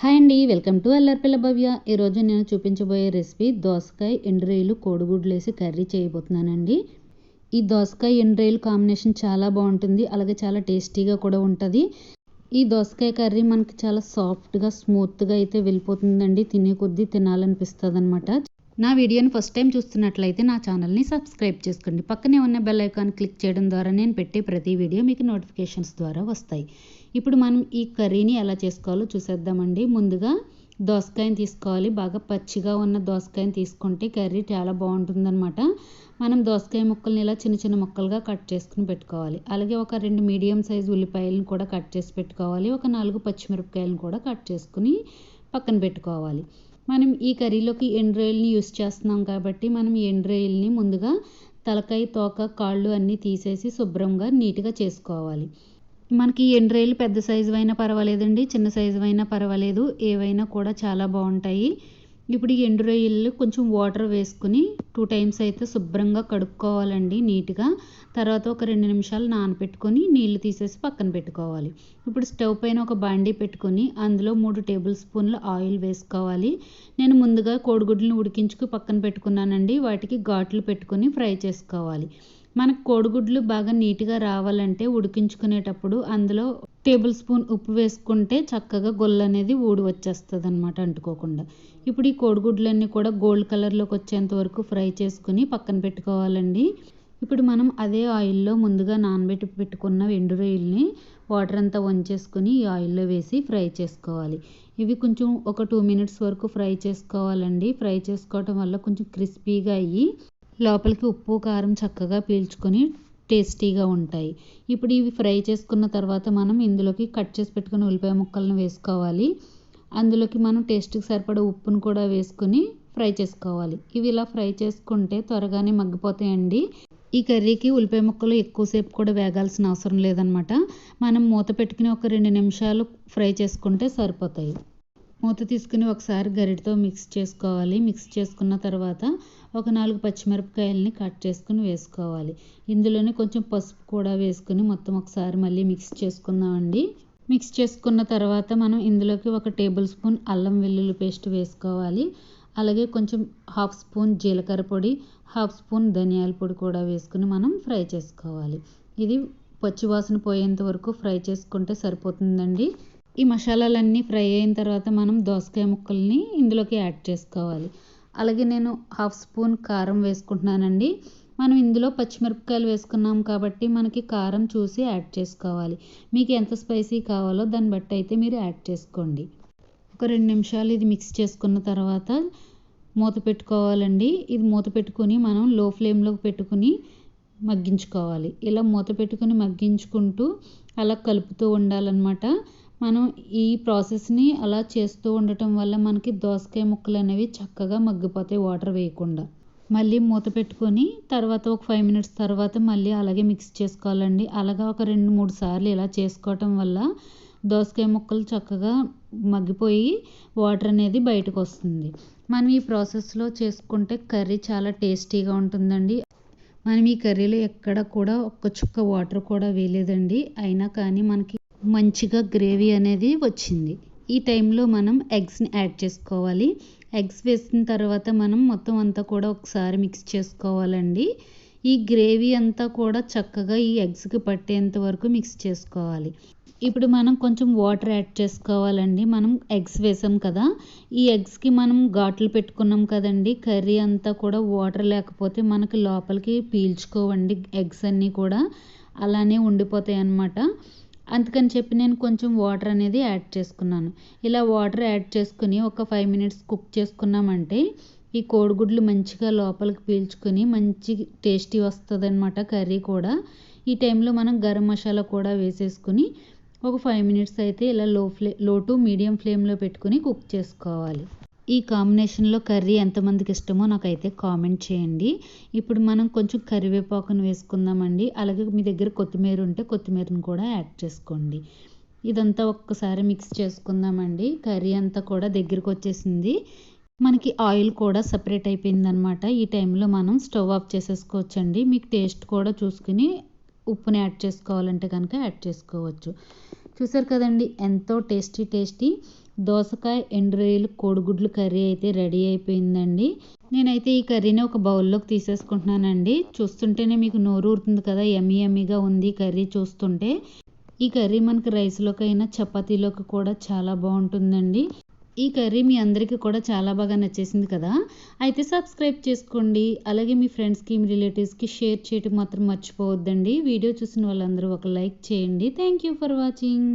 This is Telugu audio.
హాయ్ అండి వెల్కమ్ టు అల్లర్పిల్ల భవ్య. ఈరోజు నేను చూపించబోయే రెసిపీ దోసకాయ ఎండురేలు కోడిగుడ్లు వేసి కర్రీ చేయబోతున్నానండి. ఈ దోసకాయ ఎండురేలు కాంబినేషన్ చాలా బాగుంటుంది అలాగే చాలా టేస్టీగా కూడా ఉంటుంది. ఈ దోసకాయ కర్రీ మనకి చాలా సాఫ్ట్గా స్మూత్గా అయితే వెళ్ళిపోతుందండి తినే కొద్దీ తినాలనిపిస్తుంది అనమాట నా వీడియోని ఫస్ట్ టైం చూస్తున్నట్లయితే నా ఛానల్ని సబ్స్క్రైబ్ చేసుకోండి. పక్కనే ఉన్న బెల్ ఐకాన్ క్లిక్ చేయడం ద్వారా నేను పెట్టే ప్రతి వీడియో మీకు నోటిఫికేషన్స్ ద్వారా వస్తాయి. ఇప్పుడు మనం ఈ కర్రీని ఎలా చేసుకోవాలో చూసేద్దామండి. ముందుగా దోసకాయని తీసుకోవాలి. బాగా పచ్చిగా ఉన్న దోసకాయని తీసుకుంటే కర్రీ చాలా బాగుంటుందన్నమాట. మనం దోసకాయ ముక్కల్ని ఇలా చిన్న చిన్న ముక్కలుగా కట్ చేసుకుని పెట్టుకోవాలి. అలాగే ఒక రెండు మీడియం సైజు ఉల్లిపాయలను కూడా కట్ చేసి పెట్టుకోవాలి. ఒక నాలుగు పచ్చిమిరపకాయలను కూడా కట్ చేసుకుని పక్కన పెట్టుకోవాలి. మనం ఈ కర్రీలోకి ఎండ్రాయిల్ని యూస్ చేస్తున్నాం కాబట్టి మనం ఎండ్రాయిల్ని ముందుగా తలకాయ తోక కాళ్ళు అన్నీ తీసేసి శుభ్రంగా నీట్గా చేసుకోవాలి. మనకి ఎండ్రాయిలు పెద్ద సైజు అయినా పర్వాలేదండి చిన్న సైజు అయినా పర్వాలేదు ఏవైనా కూడా చాలా బాగుంటాయి. ఇప్పుడు ఈ ఎండు రొయ్యలు కొంచెం వాటర్ వేసుకుని టూ టైమ్స్ అయితే శుభ్రంగా కడుక్కోవాలండి నీట్గా. తర్వాత ఒక రెండు నిమిషాలు నానబెట్టుకొని నీళ్ళు తీసేసి పక్కన పెట్టుకోవాలి. ఇప్పుడు స్టవ్ పైన ఒక బాండీ పెట్టుకొని అందులో మూడు టేబుల్ స్పూన్ల ఆయిల్ వేసుకోవాలి. నేను ముందుగా కోడిగుడ్లను ఉడికించుకు పక్కన పెట్టుకున్నానండి వాటికి ఘాట్లు పెట్టుకొని ఫ్రై చేసుకోవాలి. మనకు కోడిగుడ్లు బాగా నీట్గా రావాలంటే ఉడికించుకునేటప్పుడు అందులో టేబుల్ స్పూన్ ఉప్పు వేసుకుంటే చక్కగా గొల్ల అనేది ఊడి వచ్చేస్తుంది అనమాట అంటుకోకుండా. ఇప్పుడు ఈ కోడిగుడ్లన్నీ కూడా గోల్డ్ కలర్లోకి వచ్చేంత వరకు ఫ్రై చేసుకుని పక్కన పెట్టుకోవాలండి. ఇప్పుడు మనం అదే ఆయిల్లో ముందుగా నానబెట్టి పెట్టుకున్న ఎండు రొయ్యల్ని వాటర్ అంతా వంచేసుకుని ఈ ఆయిల్లో వేసి ఫ్రై చేసుకోవాలి. ఇవి కొంచెం ఒక టూ మినిట్స్ వరకు ఫ్రై చేసుకోవాలండి. ఫ్రై చేసుకోవటం వల్ల కొంచెం క్రిస్పీగా అయ్యి లోపలికి ఉప్పు కారం చక్కగా పీల్చుకొని టేస్టీగా ఉంటాయి. ఇప్పుడు ఇవి ఫ్రై చేసుకున్న తర్వాత మనం ఇందులోకి కట్ చేసి పెట్టుకున్న ఉల్లిపాయ ముక్కలను వేసుకోవాలి. అందులోకి మనం టేస్ట్కి సరిపడే ఉప్పును కూడా వేసుకుని ఫ్రై చేసుకోవాలి. ఇవి ఇలా ఫ్రై చేసుకుంటే త్వరగానే మగ్గిపోతాయండి. ఈ కర్రీకి ఉల్లిపాయ ముక్కలు ఎక్కువసేపు కూడా వేగాల్సిన అవసరం లేదనమాట మనం మూత పెట్టుకుని ఒక రెండు నిమిషాలు ఫ్రై చేసుకుంటే సరిపోతాయి. మూత తీసుకుని ఒకసారి గరిటతో మిక్స్ చేసుకోవాలి. మిక్స్ చేసుకున్న తర్వాత ఒక నాలుగు పచ్చిమిరపకాయలని కట్ చేసుకుని వేసుకోవాలి. ఇందులోనే కొంచెం పసుపు కూడా వేసుకుని మొత్తం ఒకసారి మళ్ళీ మిక్స్ చేసుకుందామండి. మిక్స్ చేసుకున్న తర్వాత మనం ఇందులోకి ఒక టేబుల్ స్పూన్ అల్లం వెల్లుల్లి పేస్ట్ వేసుకోవాలి. అలాగే కొంచెం హాఫ్ స్పూన్ జీలకర్ర పొడి హాఫ్ స్పూన్ ధనియాల పొడి కూడా వేసుకుని మనం ఫ్రై చేసుకోవాలి. ఇది పచ్చివాసన పోయేంత వరకు ఫ్రై చేసుకుంటే సరిపోతుందండి. ఈ మసాలాలన్నీ ఫ్రై అయిన తర్వాత మనం దోసకాయ ముక్కల్ని ఇందులోకి యాడ్ చేసుకోవాలి. అలాగే నేను హాఫ్ స్పూన్ కారం వేసుకుంటున్నానండి. మనం ఇందులో పచ్చిమిరపకాయలు వేసుకున్నాం కాబట్టి మనకి కారం చూసి యాడ్ చేసుకోవాలి. మీకు ఎంత స్పైసీ కావాలో దాన్ని బట్టి అయితే మీరు యాడ్ చేసుకోండి. ఒక రెండు నిమిషాలు ఇది మిక్స్ చేసుకున్న తర్వాత మూత పెట్టుకోవాలండి. ఇది మూత పెట్టుకొని మనం లో ఫ్లేమ్లో పెట్టుకుని మగ్గించుకోవాలి. ఇలా మూత పెట్టుకుని మగ్గించుకుంటూ అలా కలుపుతూ ఉండాలన్నమాట. మనం ఈ ప్రాసెస్ని అలా చేస్తూ ఉండటం వల్ల మనకి దోసకాయ ముక్కలు అనేవి చక్కగా మగ్గిపోతాయి వాటర్ వేయకుండా. మళ్ళీ మూత పెట్టుకొని తర్వాత ఒక ఫైవ్ మినిట్స్ తర్వాత మళ్ళీ అలాగే మిక్స్ చేసుకోవాలండి. అలాగా ఒక రెండు మూడు సార్లు ఇలా చేసుకోవటం వల్ల దోసకాయ ముక్కలు చక్కగా మగ్గిపోయి వాటర్ అనేది బయటకు వస్తుంది. మనం ఈ ప్రాసెస్లో చేసుకుంటే కర్రీ చాలా టేస్టీగా ఉంటుందండి. మనం ఈ కర్రీలో ఎక్కడ కూడా ఒక్క చుక్క వాటర్ కూడా వేయలేదండి. అయినా కానీ మనకి మంచిగా గ్రేవీ అనేది వచ్చింది. ఈ టైంలో మనం ఎగ్స్ని యాడ్ చేసుకోవాలి. ఎగ్స్ వేసిన తర్వాత మనం మొత్తం అంతా కూడా ఒకసారి మిక్స్ చేసుకోవాలండి. ఈ గ్రేవీ అంతా కూడా చక్కగా ఈ ఎగ్స్కి పట్టేంత వరకు మిక్స్ చేసుకోవాలి. ఇప్పుడు మనం కొంచెం వాటర్ యాడ్ చేసుకోవాలండి. మనం ఎగ్స్ వేసాం కదా ఈ ఎగ్స్కి మనం ఘాట్లు పెట్టుకున్నాం కదండి. కర్రీ అంతా కూడా వాటర్ లేకపోతే మనకి లోపలికి పీల్చుకోవండి ఎగ్స్ అన్నీ కూడా. అలానే ఉండిపోతాయి అన్నమాట అందుకని చెప్పి నేను కొంచెం వాటర్ అనేది యాడ్ చేసుకున్నాను. ఇలా వాటర్ యాడ్ చేసుకుని ఒక ఫైవ్ మినిట్స్ కుక్ చేసుకున్నామంటే ఈ కోడిగుడ్లు మంచిగా లోపలికి పీల్చుకొని మంచి టేస్టీ వస్తుంది అనమాట కర్రీ కూడా. ఈ టైంలో మనం గరం మసాలా కూడా వేసేసుకుని ఒక ఫైవ్ మినిట్స్ అయితే ఇలా లో ఫ్లే లో టు మీడియం ఫ్లేమ్లో పెట్టుకుని కుక్ చేసుకోవాలి. ఈ కాంబినేషన్లో కర్రీ ఎంతమందికి ఇష్టమో నాకైతే కామెంట్ చేయండి. ఇప్పుడు మనం కొంచెం కరివేపాకును వేసుకుందామండి. అలాగే మీ దగ్గర కొత్తిమీర ఉంటే కొత్తిమీరను కూడా యాడ్ చేసుకోండి. ఇదంతా ఒక్కసారి మిక్స్ చేసుకుందామండి. కర్రీ అంతా కూడా దగ్గరికి వచ్చేసింది. మనకి ఆయిల్ కూడా సపరేట్ అయిపోయిందనమాట ఈ టైంలో మనం స్టవ్ ఆఫ్ చేసేసుకోవచ్చండి. మీకు టేస్ట్ కూడా చూసుకుని ఉప్పుని యాడ్ చేసుకోవాలంటే కనుక యాడ్ చేసుకోవచ్చు. చూసారు కదండి? ఎంతో టేస్టీ టేస్టీ దోసకాయ ఎండు కోడిగుడ్లు కర్రీ అయితే రెడీ అయిపోయిందండి. నేనైతే ఈ కర్రీని ఒక బౌల్లోకి తీసేసుకుంటున్నానండి. చూస్తుంటేనే మీకు నోరు ఊరుతుంది కదా ఎమ్మి ఎమ్మిగా ఉంది కర్రీ చూస్తుంటే. ఈ కర్రీ మనకి రైస్లోకైనా చపాతీలోకి కూడా చాలా బాగుంటుందండి. ఈ కర్రీ మీ అందరికీ కూడా చాలా బాగా నచ్చేసింది కదా. అయితే సబ్స్క్రైబ్ చేసుకోండి. అలాగే మీ ఫ్రెండ్స్కి మీ రిలేటివ్స్కి షేర్ చేయటం మాత్రం మర్చిపోవద్దండి. వీడియో చూసిన వాళ్ళందరూ ఒక లైక్ చేయండి. Thank you for watching.